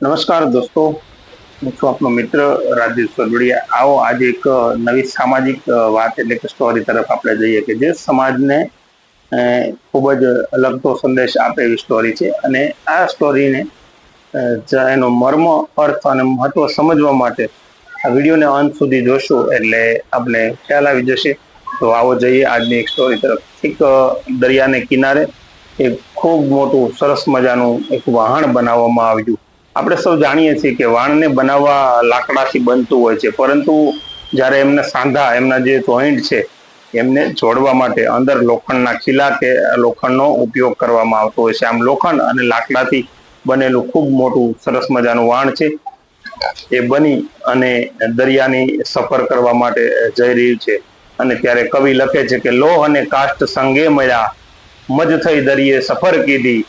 નમસ્કાર દોસ્તો. હું છું આપનો મિત્ર રાજેશ સરવડિયા. આવો આજે એક નવી સામાજિક વાત એટલે કે સ્ટોરી તરફ આપણે જઈએ કે જે સમાજને ખૂબ જ લગતો સંદેશ આપે એવી સ્ટોરી છે. અને આ સ્ટોરીને એનો મર્મ, અર્થ અને મહત્વ સમજવા માટે આ વિડીયોને અંત સુધી જોશો એટલે આપણે ખ્યાલ આવી જશે. તો આવો જઈએ આજની એક સ્ટોરી તરફ. એક દરિયાને કિનારે એક ખૂબ મોટું સરસ મજાનું એક વહાણ બનાવવામાં આવ્યું. આપણે સૌ જાણીએ છીએ કે વાણને બનાવવા લાકડાથી બનતું હોય છે, પરંતુ જ્યારે એમના સાંધા, એમના જે જોઈન્ટ છે, એમને જોડવા માટે અંદર લોખંડના ખીલા કે લોખંડનો ઉપયોગ કરવામાં આવતો હોય છે. આમ લોખંડ અને લાકડાથી બનેલું ખૂબ મોટું સરસ મજાનું વાણ છે. એ બની અને દરિયાની સફર કરવા માટે જઈ રહ્યું છે. અને ત્યારે કવિ લખે છે કે, લોહ અને કાષ્ટ સંગે મળ્યા. મજ થઈ દરિયે સફર કીધી.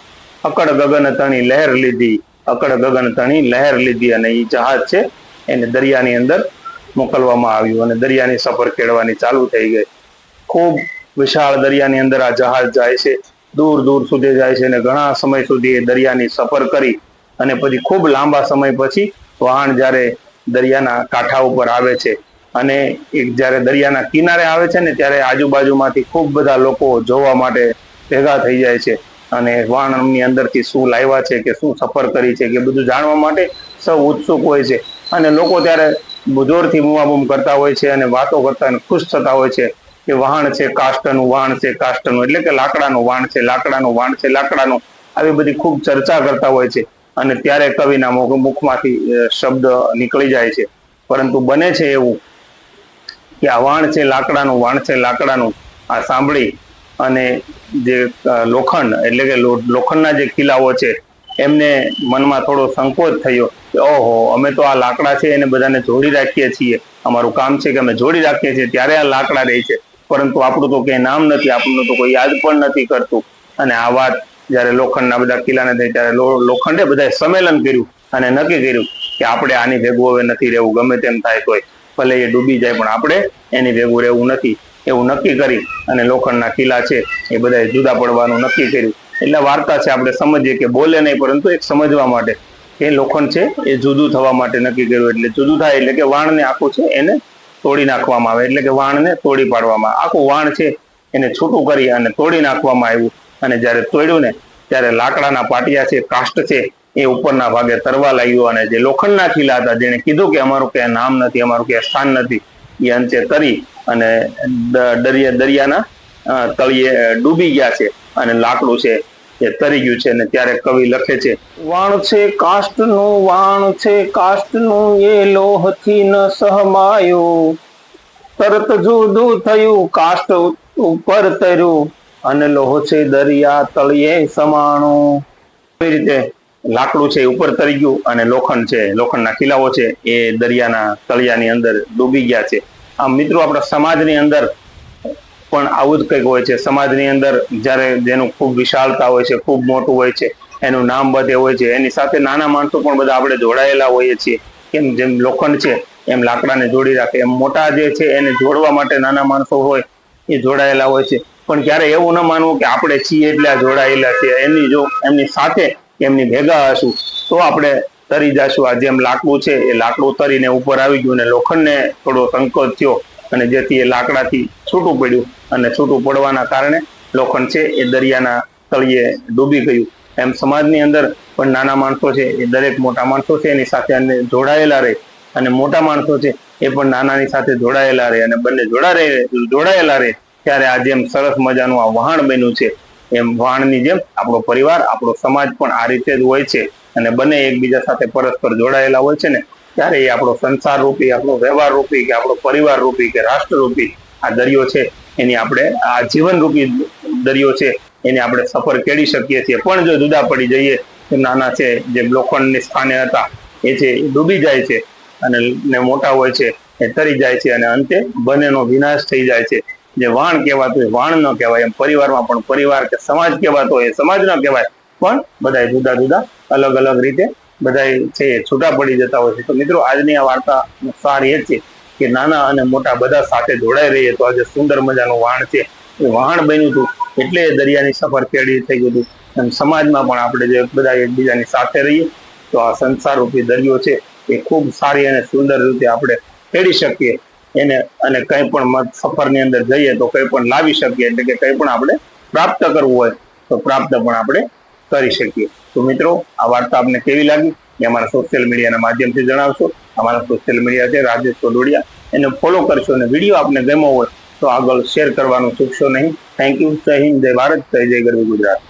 અકડ ગગન તણી લહેર લીધી. અકડ ગગન તણી લહેર લીધી અને એ જહાજ છે એને દરિયાની અંદર મોકલવામાં આવ્યું અને દરિયાની સફર ખેડવાની ચાલુ થઈ ગઈ. ખૂબ વિશાળ દરિયાની અંદર આ જહાજ જાય છે, દૂર દૂર સુધી જાય છે અને ઘણા સમય સુધી એ દરિયાની સફર કરી અને પછી ખૂબ લાંબા સમય પછી વહાણ જ્યારે દરિયાના કાંઠા ઉપર આવે છે અને એક જ્યારે દરિયાના કિનારે આવે છે ને ત્યારે આજુબાજુમાંથી ખૂબ બધા લોકો જોવા માટે ભેગા થઈ જાય છે. અને વાણની અંદરથી શું લાવ્યા છે કે શું સફર કરી છે કે બધું જાણવા માટે સૌ ઉત્સુક હોય છે. અને લોકો ત્યારે જોરથી બૂમાબૂમ કરતા હોય છે અને વાતો કરતા અને ખુશ થતા હોય છે કે વાહણ છે કાષ્ટનું વાણ છે કાષ્ટનું એટલે કે લાકડાનું વાણ છે, લાકડાનું વાણ છે, લાકડાનું આવી બધી ખૂબ ચર્ચા કરતા હોય છે. અને ત્યારે કવિના મુખ- મુખમાંથી શબ્દ નીકળી જાય છે. પરંતુ બને છે એવું કે આ વાણ છે, લાકડાનું વાણ છે, લાકડાનું. આ સાંભળી અને જે લોખંડ, એટલે કે લોખંડના જે કિલ્લાઓ છે, એમને મનમાં થોડો સંકોચ થયો કે, ઓહો, અમે તો આ લાકડા છે, એને બધાને જોડી રાખીએ છીએ. અમારું કામ છે કે અમે જોડી રાખીએ છીએ, ત્યારે આ લાકડા રહે છે. પરંતુ આપણું તો ક્યાંય નામ નથી, આપણું તો કોઈ યાદ પણ નથી કરતું. અને આ વાત જ્યારે લોખંડના બધા કિલ્લાને થઈ, ત્યારે લોખંડે બધાએ સંમેલન કર્યું અને નક્કી કર્યું કે આપણે આની ભેગું હવે નથી રહેવું, ગમે તેમ થાય તોય. ભલે એ ડૂબી જાય, પણ આપણે એની ભેગું રહેવું નથી. એવું નક્કી કરી અને લોખંડના કિલ્લા છે એ બધાએ જુદા પડવાનું નક્કી કર્યું. એટલે વાર્તા છે, આપણે સમજીએ કે બોલે નહીં, પરંતુ એક સમજવા માટે એ લોખંડ છે એ જુદું થવા માટે નક્કી કર્યું. એટલે જુદું થાય એટલે કે વાણને આખું છે એને તોડી નાખવામાં આવે. એટલે કે વાણને તોડી પાડવામાં. આખું વાણ છે એને છૂટું કરી અને તોડી નાખવામાં આવ્યું. અને જ્યારે તોડ્યું ને, ત્યારે લાકડાના પાટિયા છે, કાષ્ટ છે, એ ઉપરના ભાગે તરવા લાગ્યું. અને જે લોખંડના ખીલા હતા જેને કીધું કે અમારું ક્યાંય નામ નથી, અમારું ક્યાંય સ્થાન નથી એ અંતે તરી અને દરિયા, દરિયાના તળિયે ડૂબી ગયા છે અને લાકડું છે એ તરી ગયું છે અને ત્યારે કવિ લખે છે, વાણ છે કાષ્ટનું, વાણ છે કાષ્ટનું, એ લોહથી ન સહમાયો. તરત જુદું થયું, કાષ્ટ ઉપર તર્યું અને લોહ છે દરિયા તળિયે સમાણું. એ રીતે લાકડું છે ઉપર તરી ગયું અને લોખંડ છે, લોખંડના કિલ્લાઓ છે, એ દરિયાના તળિયાની અંદર ડૂબી ગયા છે. આમ મિત્રો, આપણા સમાજની અંદર પણ આવું જ કંઈક હોય છે. સમાજની અંદર જ્યારે જેનું ખૂબ વિશાળતા હોય છે, ખૂબ મોટું હોય છે, એનું નામ બધે હોય છે. એની સાથે નાના માણસો પણ બધા આપણે જોડાયેલા હોઈએ છીએ. કેમ જેમ લોખંડ છે, એમ લાકડાને જોડી રાખે. એમ મોટા જે છે, એને જોડવા માટે નાના માણસો હોય, એ જોડાયેલા હોય છે. પણ ક્યારે એવું ન માનવું કે આપણે છીએ એટલે જોડાયેલા છે એમની જો, એમની સાથે એમની ભેગા હશું, તો આપણે તરી જશું. આ જેમ લાકડું છે, એ લાકડું તરીને ઉપર આવી ગયું અને લોખંડને થોડો સંકોચ થયો અને જેથી એ લાકડાથી છૂટું પડ્યું અને છૂટું પડવાના કારણે લોખંડ છે એ દરિયાના તળિયે ડૂબી ગયું. એમ સમાજની અંદર પણ નાના માણસો છે, એ દરેક મોટા માણસો છે, એની સાથે જોડાયેલા રહે અને મોટા માણસો છે, એ પણ નાનાની સાથે જોડાયેલા રહે અને બંને જોડા રહે, જોડાયેલા રહે. ત્યારે આ જેમ સરસ મજાનું આ વહાણ બન્યું છે. એમ વાણની જેમ આપણો પરિવાર, આપણો સમાજ પણ આ રીતે જ હોય છે અને બંને એકબીજા સાથે પરસ્પર જોડાયેલા હોય છે ને, ત્યારે એ આપણો સંસાર રૂપી આપણો વ્યવહાર રૂપી કે આપણો પરિવાર રૂપી કે રાષ્ટ્ર રૂપી આ દરિયો છે, એની આપણે આ જીવન રૂપી દરિયો છે, એની આપણે સફર કેળી શકીએ છીએ. પણ જો જુદા પડી જઈએ, તો નાના છે, જે લોખંડની સ્થાને હતા, એ છે, એ ડૂબી જાય છે અને ને મોટા હોય છે, એ તરી જાય છે અને અંતે બંનેનો વિનાશ થઈ જાય છે. જે વાણ કહેવાતું હોય, વાણ ન કહેવાય, એમ પરિવારમાં પણ પરિવાર કે સમાજ કહેવાતો હોય સમાજ ન કહેવાય. પણ બધા જુદા જુદા, અલગ અલગ રીતે બધા છે છૂટા પડી જતા હોય છે. તો મિત્રો, આજની આ વાર્તા સાર એ છે કે નાના અને મોટા બધા સાથે જોડાઈ રહીએ તો આજે સુંદર મજાનું વાણ છે. એ વાણ બન્યું હતું, એટલે દરિયાની સફર કેળી થઈ ગયું હતું. એમ સમાજમાં પણ આપણે જે બધા એકબીજાની સાથે રહીએ, તો આ સંસાર રૂપી દરિયો છે એ ખૂબ સારી અને સુંદર રીતે આપણે ખેડી શકીએ. એને અને કંઈ પણ સફરની અંદર જઈએ તો કંઈ પણ લાવી શકીએ, એટલે કે કંઈ પણ આપણે પ્રાપ્ત કરવું હોય તો પ્રાપ્ત પણ આપણે કરી શકીએ. તો મિત્રો, આ વાર્તા આપને કેવી લાગી? એ અમારા સોશિયલ મીડિયાના માધ્યમથી જણાવશો. અમારા સોશિયલ મીડિયા છે રાજેશ કોડોડિયા એને ફોલો કરશો અને વીડિયો આપને ગમ્યો હોય તો આગળ શેર કરવાનું ચૂકશો નહીં. થેન્ક યુ જય હિન્દ, જય ભારત, જય જય ગરવી ગુજરાત.